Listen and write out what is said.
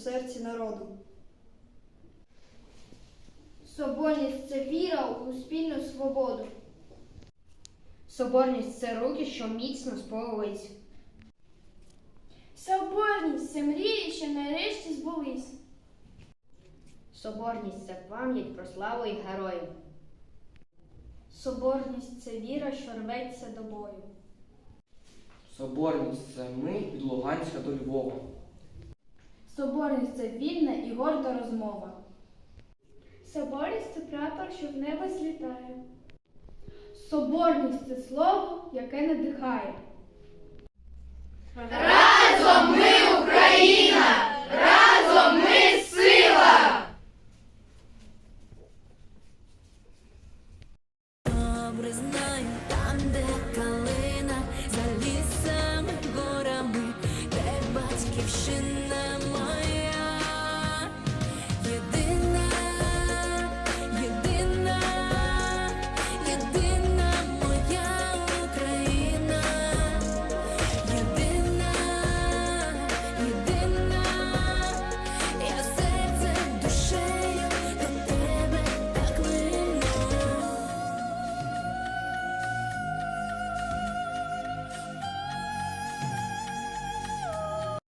серці народу. Соборність це віра у спільну свободу. Соборність це руки, що міцно сповились. Соборність це мрії, що нарешті збулись. Соборність це пам'ять про славу і героїв. Соборність це віра, що рветься до бою. Соборність це ми від Луганська до Львова. Соборність це вільна і горда розмова. Соборність це прапор, що в небо злітає. Соборність це слово, яке надихає. Разом ми Україна! Разом ми сила! Добре знаю, там, де калина, за лісами, горами, де батьківщина.